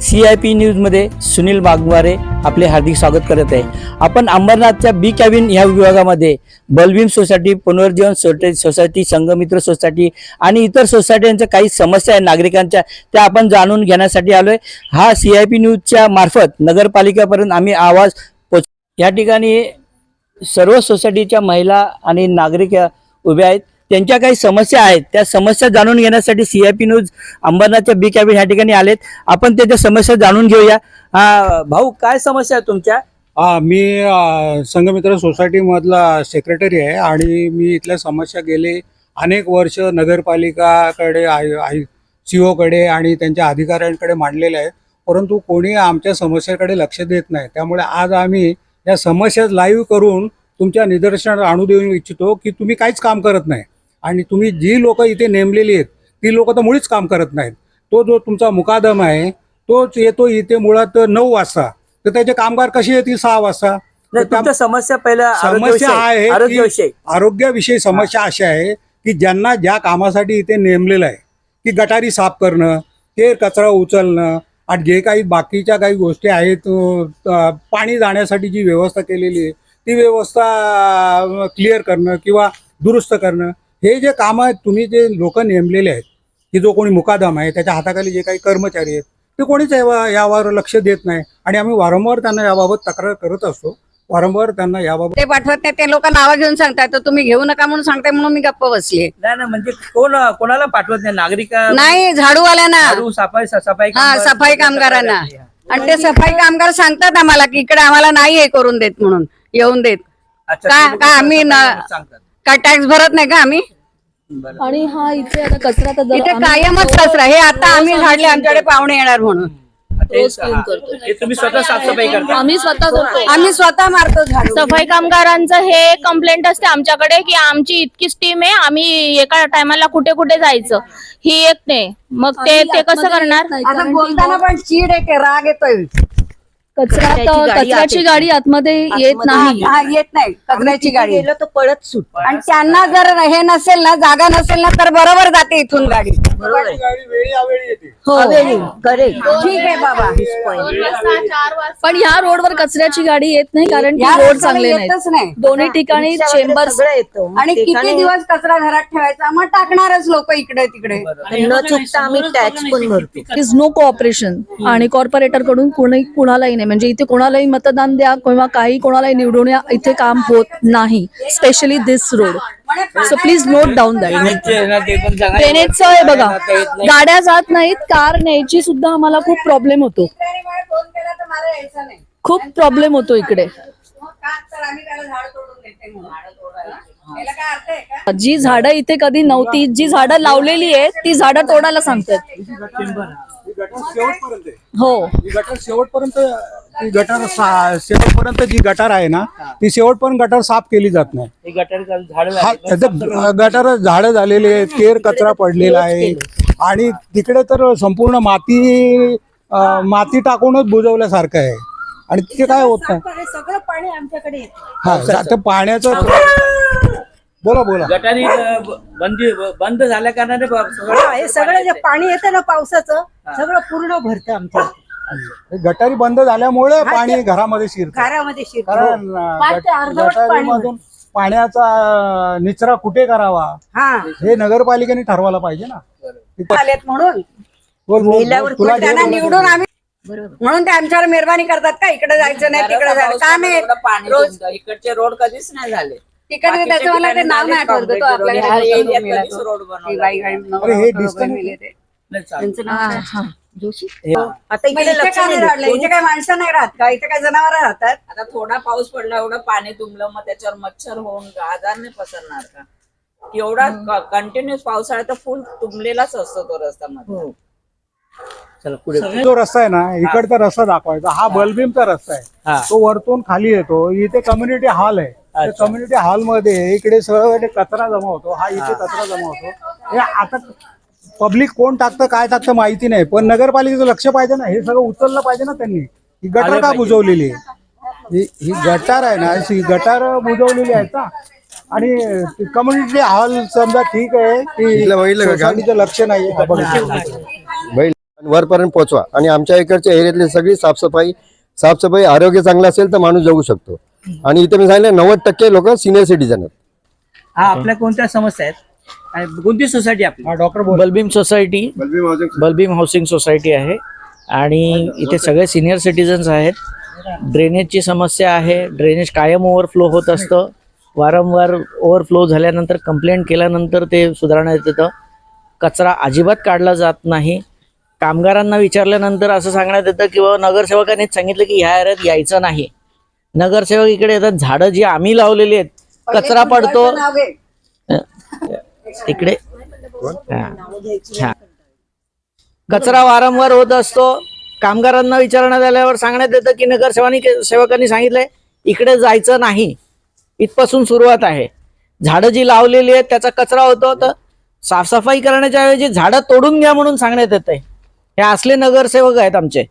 C I P न्यूजमध्ये सुनील वाघमारे आपले हार्दिक स्वागत करत आहे. आपण अंबरनाथच्या बी कॅबिन ह्या विभागामध्ये बलबीम सोसायटी पुनर्जीवन सोसायटी सोसायटी संघमित्र सोसायटी आणि इतर सोसायट्यांच्या काही समस्या आहेत नागरिकांच्या त्या आपण जाणून घेण्यासाठी आलोय. हा सी आय पी न्यूजच्या मार्फत नगरपालिकेपर्यंत आम्ही आवाज पोच या ठिकाणी सर्व सोसायटीच्या महिला आणि नागरिक उभ्या आहेत. त्यांच्या काही समस्या आहेत. त्या समस्या जाणून घेण्यासाठी सी आय पी न्यूज अंबरनाथच्या बी कॅबिन ह्या ठिकाणी आलेत. आपण त्याच्या समस्या जाणून घेऊया. हा, भाऊ काय समस्या आहे तुमच्या? हा मी अ, संघमित्र सोसायटीमधला सेक्रेटरी आहे आणि मी इथल्या समस्या गेले अनेक वर्ष नगरपालिकाकडे आय आय सी ओकडे आणि त्यांच्या अधिकाऱ्यांकडे मांडलेल्या आहेत परंतु कोणी आमच्या समस्याकडे लक्ष देत नाही. त्यामुळे आज आम्ही या समस्या लाईव्ह करून तुमच्या निदर्शनात आणू देऊ इच्छितो की तुम्ही काहीच काम करत नाही. आणि तुम्ही जी लोक इथे नेमलेली आहेत ती लोक तर मुळीच काम करत नाहीत. तो जो तुमचा मुकादम आहे तोच येतो इथे मुळात नऊ वाजता. तर त्याचे कामगार कसे येतील सहा वाजता? समस्या पहिल्या समस्या आहे की- आरोग्यविषयी आरोग्याविषयी समस्या अशा आहे की ज्यांना ज्या कामासाठी इथे नेमलेलं आहे की गटारी साफ करणं ते कचरा उचलणं आणि जे काही बाकीच्या काही गोष्टी आहेत पाणी जाण्यासाठी जी व्यवस्था केलेली आहे ती व्यवस्था क्लिअर करणं किंवा दुरुस्त करणं हे जे कामं आहेत तुम्ही जे लोक नेमलेले आहेत की जो कोणी मुकादम आहे त्याच्या हाताखाली जे काही कर्मचारी आहेत ते कोणीच यावा- यावर लक्ष देत नाही. आणि आम्ही वारंवार त्यांना याबाबत तक्रार करत असतो. वारंवार त्यांना याबाबत ते पाठवत नाही ते लोक नावं घेऊन सांगतात तर तुम्ही घेऊ नका म्हणून सांगताय म्हणून मी गप्प बसली नाही नाही म्हणजे कोण कोणाला पाठवत नाही? नागरिक नाही झाडूवाल्यांना. झाडू, सफाई सफाई हा कामगार- सफाई कामगारांना. आणि ते सफाई कामगार सांगतात आम्हाला की इकडे आम्हाला नाही हे करून देत म्हणून येऊन देत. अच्छा, का- आम्ही ना- सांगतात. काय टॅक्स भरत नाही का आम्ही. आणि हा इथे आता कचरा तर दर- इथे कायमच कचरा. हे आता आम्ही झाडले आमच्याकडे पाहुणे येणार म्हणून. ते- रोज clean हा. करतो. हे तुम्ही स्वतः साफसफाई करता. आम्ही स्वतः करतो. आम्ही स्वतः मारतो झाडू. सफाई कामगारांचं हे कंप्लेंट असते आमच्याकडे की आमची इतकीच टीम आहे आम्ही एका टायमाला कुठे कुठे जायचं? ही एक नाही. मग ते ते कसं करणार? आता बोलताना पण चीड आहे राग येतोय. कचरा त्याची तर- गाडी कचऱ्याची आत गाडी आतमध्ये येत नाही. हा येत. नाही कचऱ्याची गाडी. गेलं तर पळत सुट. आणि त्यांना जर हे नसेल ना जागा नसेल ना तर बरोबर जाते इथून गाडी. बरोबर आहे. गाडी वेळी अवेळी येते. हो. ठीक आहे बाबा. पण ह्या रोडवर कचऱ्याची गाडी येत नाही कारण की या रोड रस्त्याला चांगले येतच नाही. दोन्ही ठिकाणी चेंबर सगळं येतं. आणि किती दिवस कचरा घरात ठेवायचा? मग टाकणारच लोक इकडे तिकडे. न चुकता आम्ही टॅक्स पण भरतो. इज नो कोऑपरेशन आणि कॉर्पोरेटरकडून कोणी कुणालाही नाही. म्हणजे इथे कोणालाही मतदान द्या किंवा काही कोणालाही निवडून या इथे काम होत नाही specially this road so please note down that ड्रेनेजचे ड्रेनेजचं आहे बघा. गाड्या जात नाहीत कार न्यायची सुद्धा आम्हाला खूप प्रॉब्लेम होतो. खूप प्रॉब्लेम होतो इकडे. जी झाडं इथे कधी नव्हती जी झाडं लावलेली आहेत ती झाडं तोडायला सांगतात. ही गटर शेवटपर्यंत आहे. हो. गटर शेवटपर्यंत गटर सा- शेवटपर्यंत जी गटर आहे ना ती शेवटपर्यंत गटर साफ केली जात नाही. हे गटारी झाड हा त्याचं गटर झाडं झालेले आहेत केर कचरा पडलेला आहे. आणि तिकडे तर संपूर्ण माती अं, माती टाकूनच बुजवल्यासारखं आहे. आणि तिथे काय होत नाही. सगळं पाणी आमच्याकडे येतं. हा पाण्याचं बोला बोला. गटारी अ, ब- बंदी बंद झाल्या कारणाने ब- सगळं- हा, हे सगळं जे पाणी येतं ना पावसाचं सगळं पूर्ण भरतं आमच्या हे गटारी बंद झाल्यामुळे पाणी घरामध्ये शिरतं. घरामध्ये शिरतं. कारण अं, पाच ते अर्धवट पाणी गटारीमधून पाण्याचा अं, निचरा कुठे करावा? हा. हे नगरपालिकेने ठरवायला पाहिजे ना. आलेत म्हणून. बोल, बोल, मेल्यावर बोल, तुला कोण जे त्यांना बोलायचं निवडून ते. आम्ही म्हणून ते आमच्यावर मेहरबानी करतात का? इकडे जायचं नाही तिकडे जायचं. का नाही पाणी रोज तुमचं. इकडचे रोड कधीच नाही झाले. त्याचं मला ते नाव नाही आठवत तो हे. त्यांचं नाव काय? जोशी? हे- आता मग इकडे इथे लक्ष का नाही नाही राहिलं? देत. इथे काय माणसं नाही राहत का? इथे काय जनावर राहतात? आता थोडा पाऊस पडला एवढं पाणी तुंबलं मग त्याच्यावर मच्छर होऊन आजार नाही पसरणार का? एवढा कंटिन्युअस पावसाळ्यात तर फुल तुंबलेलाच असतो तो रस्ता मध्ये चला पुढे. जो रस्ता आहे ना इकडचा रस्ता दाखवायचा. हा बलभीमचा रस्ता हा. आहे तो वरतून खाली येतो. इथे कम्युनिटी हॉल आहे. कम्युनिटी हॉलमध्ये इकडे सगळं कचरा जमा होतो हा इथे कचरा जमा होतो. हे आता पब्लिक कोण टाकतं काय टाकतं माहिती नाही पण नगरपालिकेचं लक्ष पाहिजे ना हे सगळं उचललं पाहिजे ना त्यांनी. ही गटार का. बुजवलेली आहे? ही ही गटार आहे ना ही गटार बुजवलेली आहेत ना. आणि कम्युनिटी हॉल समजा ठीक आहे की सोसायटीचं लक्ष नाही वरपर्यंत पोहोचवा. आणि आमच्या इकडच्या एरियातली सगळी साफसफाई साफसफाई आरोग्य चांगलं असेल तर माणूस जगू शकतो. आणि इथे मी सांगितलं नव्वद टक्के लोक सिनियर सिटीजन आहेत. हा आपल्या कोणत्या समस्या आहेत? आणि कोणती सोसायटी आपली? हा डॉक्टर बोल. Balbeem society Balbeem housing society आहे. आणि इथे सगळे सिनियर सिटीजन्स आहेत. ड्रेनेजची समस्या आहे. ड्रेनेज कायम ओव्हरफ्लो होत असतं. वारंवार ओव्हरफ्लो झाल्यानंतर कंप्लेंट केल्यानंतर ते सुधारण्यात येतं. कचरा अजिबात काढला जात नाही. कामगारांना विचारल्यानंतर असं सांगण्यात येतं किंवा नगरसेवकांनीच सांगितलं की ह्या एरियात यायचं नाही. नगरसेवक इकडे येतात. झाडं जी आम्ही लावलेली आहेत कचरा पडतो. इकडे. कचरा वारंवार होत असतो. कामगारांना विचारण्यात आल्यावर सांगण्यात येतं की नगरसेवानी सेवकांनी सांगितलंय इकडे जायचं नाही. इथपासून सुरुवात आहे. झाडं जी लावलेली आहेत त्याचा कचरा होतो. तर साफसफाई करण्याच्या ऐवजी झाडं तोडून घ्या म्हणून सांगण्यात येत आहे हे असले नगरसेवक आहेत आमचे.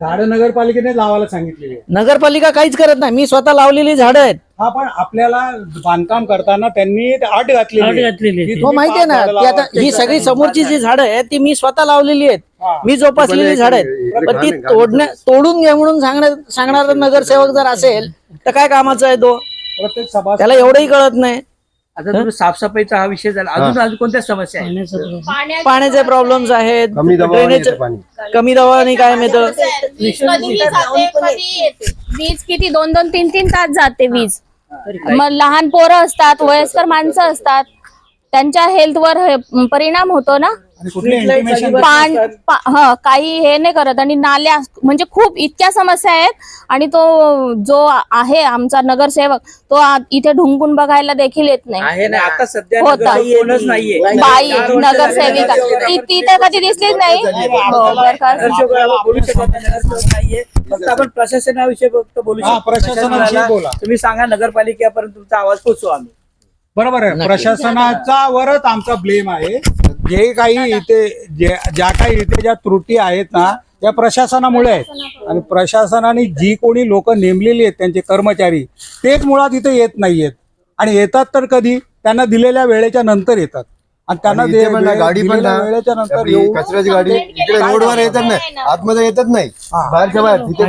झाडं नगरपालिकेने लावायला सांगितलेली आहे. नगरपालिका काहीच करत नाही. मी स्वतः लावलेली झाडं आहेत. हा पण आपल्याला बांधकाम करताना त्यांनी अट घातलेली आहे. की हो तुम्ही माहिती आहे पाच ना झाडं की आता लावा, ही ते सगळी समोरची जी झाडं आहेत ती मी स्वतः लावलेली आहेत. हा. मी जोपासलेली झाडं आहेत. पण ती तोडण्या तोडून घ्या म्हणून सांगण्या सांगणारा नगरसेवक जर असेल तर काय कामाचा आहे तो? प्रत्येक सभा त्याला एवढंही कळत नाही. आता तुम्ही साफसफाईचा हा विषय झाला. अजून अजून कोणत्या समस्या आहेत? पाण्याचे प्रॉब्लेम्स आहेत. कमी दबावाने ड्रेनेज येतं पाणी. कमी दबावाने काय जाते कधी येते? वीज किती? दोन दोन तीन तीन तास जाते वीज. मग लहान पोरं असतात वयस्कर माणसं असतात त्यांच्या हेल्थवर हे परिणाम होतो ना? इंटिमेशन पा- हं, काही हे नाही करत. आणि नाल्या म्हणजे खूप इतक्या समस्या आहेत. आणि तो जो आहे आमचा नगरसेवक तो आ- इथे ढुंकून बघायला देखील येत नाही. आहे ना आता सध्या होता. नगरसेवक कोणच नाहीये. बाई चार वर्ष नगरसेविका. झाले. ती ती तर कधी दिसलीच नाही. हो, बरखास्त. नगरसेवकाला बोलू शकत नाही, नगरसेवक नाहीये. फक्त आपण प्रशासनाविषयी फक्त बोलू हा, शकतो. प्रशासनाविषयी प्रशासनाला बोला. तुम्ही सांगा नगरपालिकेपर्यंत तुमचा आवाज पोचवू आम्ही. बरोबर आहे. प्रशासनाचा वरच आमचा ब्लेम आहे. जे काही इथे जे ज्या काही इथे ज्या त्रुटी आहेत ना त्या प्रशासनामुळे आहेत. आणि प्रशासनाने जी कोणी लोक नेमलेली आहेत त्यांचे कर्मचारी तेच मुळात इथे येत नाहीयेत. आणि येतात तर कधी? त्यांना दिलेल्या वेळेच्या नंतर येतात. आणि त्यांना गाडी पण वेळेच्या नंतर कचऱ्याची गाडी इकडे रोडवर येतच नाही. आतमध्ये येतच नाही. बाहेरच्या बाहेर तिथे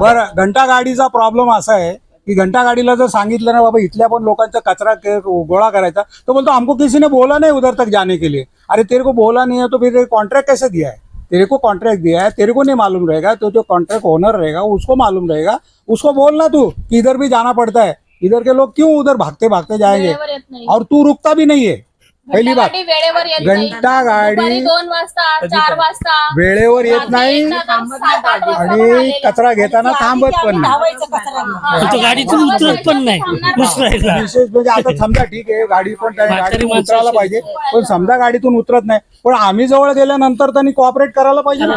बरं घंटा गाडीचा प्रॉब्लेम असा आहे. की घंटा गाडीला जर सांगितलं ना बाबा इथल्या पण लोकांचा कचरा गोळा करायचा तो बोलतो हमको किसी ने बोला नहीं उधर तक जाने के लिए. अरे तेरे को बोला नहीं है तो फिर कॉन्ट्रैक्ट कैसे दिया है? तेरे को कॉन्ट्रैक्ट दिया है तेरे को नहीं मालूम रहेगा तो जो कॉन्ट्रैक्ट ओनर रहेगा उसको मालूम रहेगा। उसको बोलना तू कि इधर भी जाना पड़ता है। इधर के लोग क्यों उधर भागते भागते जाएंगे और तू रुकता भी नहीं है। पहिली बात घंटागाडी वेळेवर येत नाही. घंटा गाडी दोन वाजता चार वाजता. वेळेवर येत रात्री नाही एकदा सात, आठ वाजता पण आणि आलेले. कचरा घेताना थांबत पण नाही. हा. तो गाडीतून उतरत पण नाही. विशेष म्हणजे आता समजा ठीक आहे गाडी पण त्या म्हातारी गाडीतून माणसं उतरायला. पाहिजे पण समजा गाडीतून उतरत नाही. पण आम्ही जवळ गेल्यानंतर त्यांनी कॉपरेट करायला पाहिजे ना.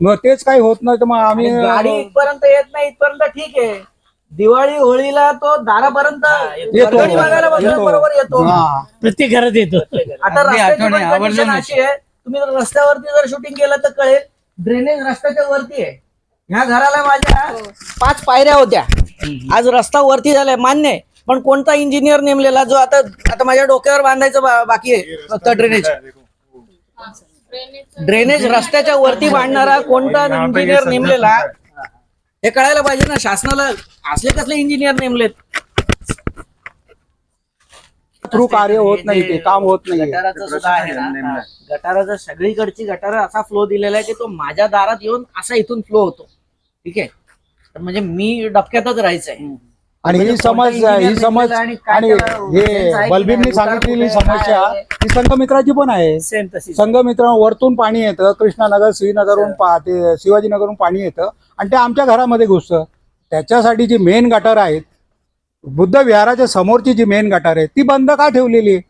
मग तेच काही होत नाही तर मग आम्ही गाडी इथपर्यंत येत नाही इथपर्यंत ठीक आहे. दिवाळी होळीला तो दारापर्यंत येतो. वर्गणी मागायला बसल्यावर बरोबर येतो. हा. प्रत्येक घरात येतो. आता रस्त्याची पण condition अशी आहे तुम्ही जर रस्त्यावरती जर शूटिंग केलं तर कळेल ड्रेनेज रस्त्याच्या वरती आहे. ह्या घराला माझ्या पाच पायऱ्या होत्या. आज रस्ता वरती झालाय मान्य आहे. पण कोणता इंजिनियर नेमलेला जो आता आता माझ्या डोक्यावर बांधायचं बा- बाकी आहे फक्त ड्रेनेज ड्रेनेज रस्त्याच्या वरती बांधणारा कोणता इंजिनियर नेमलेला हे कळायला पाहिजे ना शासनाला असले कसले इंजिनियर नेमलेत. थ्रू कार्य होत नाही ते काम होत नाही. गटाराचं सुद्धा आहे ना गटाराचा सगळीकडची गटार असा फ्लो दिलेला आहे की तो माझ्या दारात येऊन असा इथून फ्लो होतो. ठीक आहे? तर म्हणजे मी डबक्यातच राहायचंय. आणि ही म्हणजे समज कोणता ही समज आणि हे बलबीमनी सांगितलेली समस्या? ही संघमित्राची पण आहे. संघमित्र वरतून पाणी येतं कृष्णानगर श्रीनगरहून पा ते शिवाजीनगरहून पाणी येतं आणि ते आमच्या घरामध्ये घुसतं. त्याच्यासाठी जी मेन गटार आहेत बुद्ध विहाराच्या समोरची जी मेन गटार आहे ती बंद का ठेवलेली आहे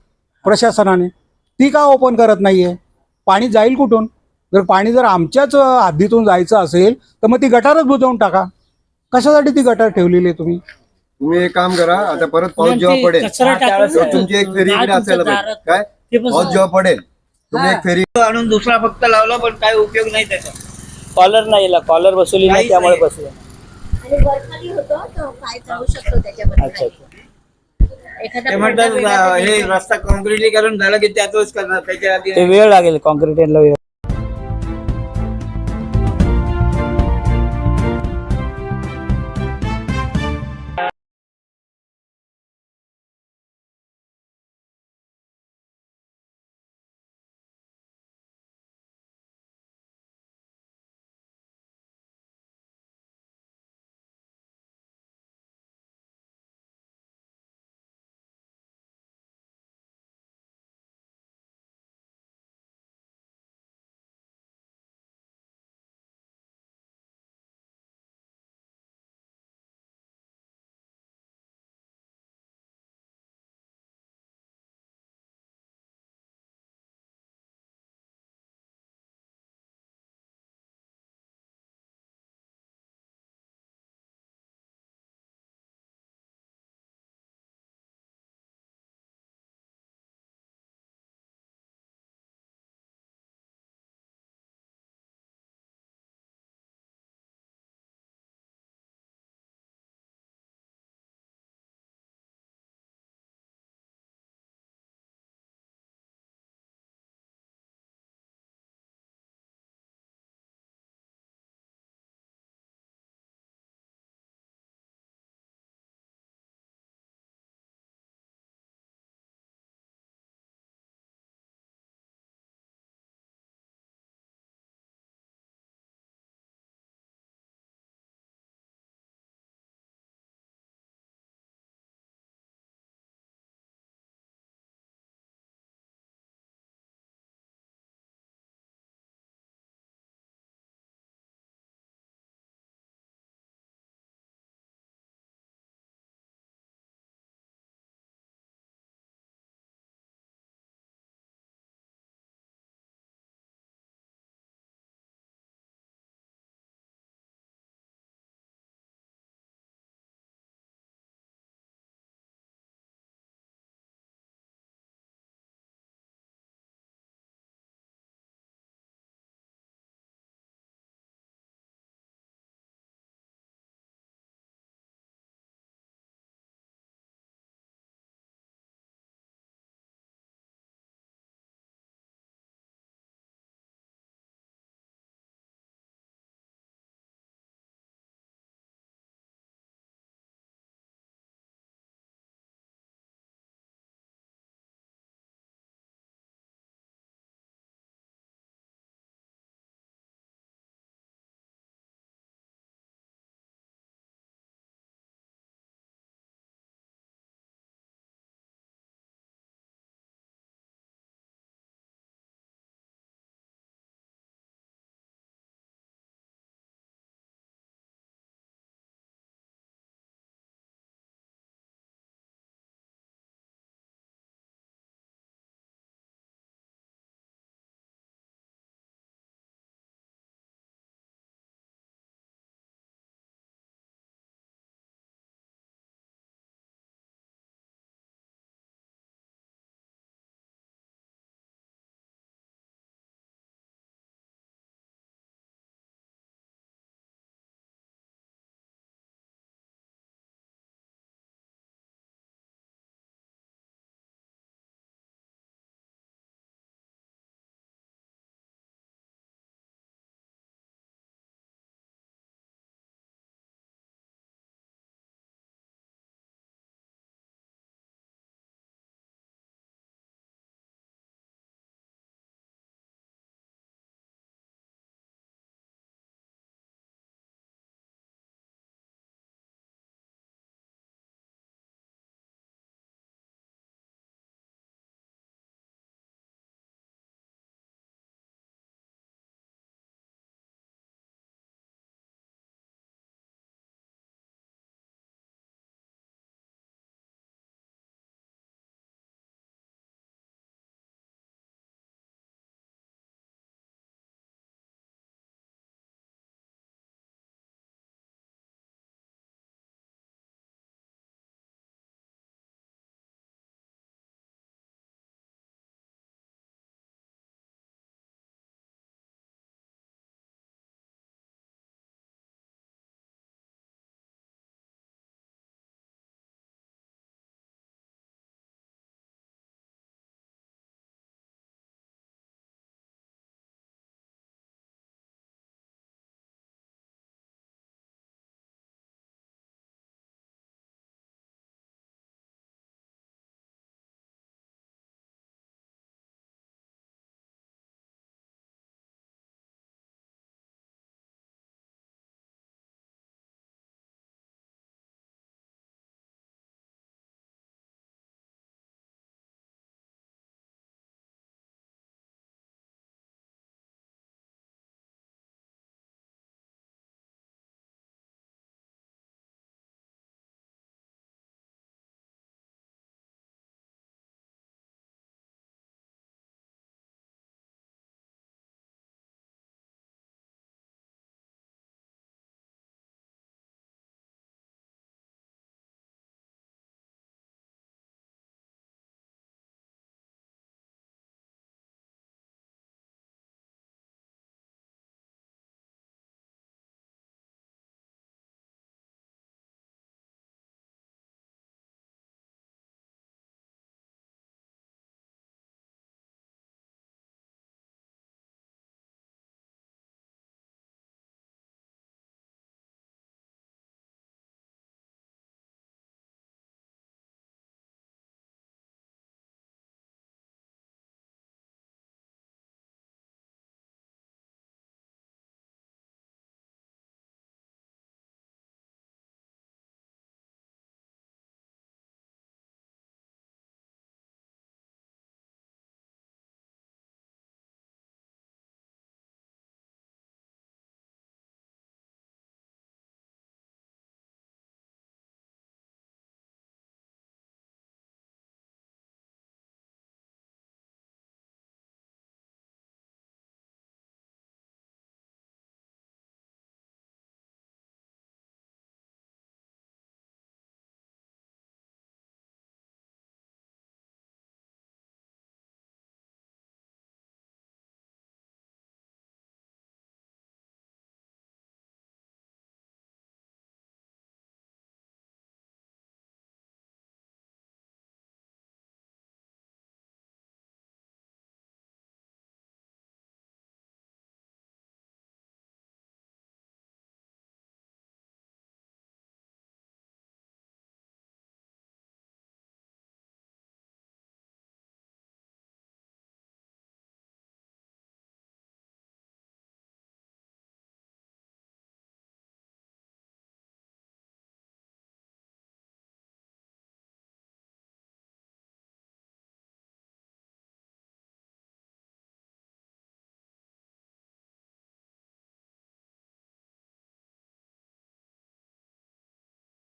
प्रशासनाने? ती का ओपन करत नाहीये? पाणी जाईल कुठून? जर पाणी जर आमच्याच हद्दीतून जायचं असेल तर मग ती गटारच बुजवून टाका. कशासाठी ती गटार ठेवलेली आहे तुम्ही? तुम्ही एक काम करा आता परत पाऊस जेव्हा पडेल कचरा टाकून तेव्हा तुमची एक फेरी इकडे असायला पाहिजे. काय? ते पण पाऊस जेव्हा पडेल तुम्ही एक फेरी आणून दुसरा फक्त लावला पण काय उपयोग नाही त्याचा. कॉलर नाही कॉलर बसवली नाही त्यामुळे बसलं. आणि वरखाली होतो तो पाय जाऊ शकतो त्याच्यामध्ये अच्छा अच्छा. एखादा ते म्हणतात हे रस्ता कॉन्क्रिटीकरण झालं की त्यातच करणार त्याच्या आधी ते वेळ लागेल कॉन्क्रीटला वेळ.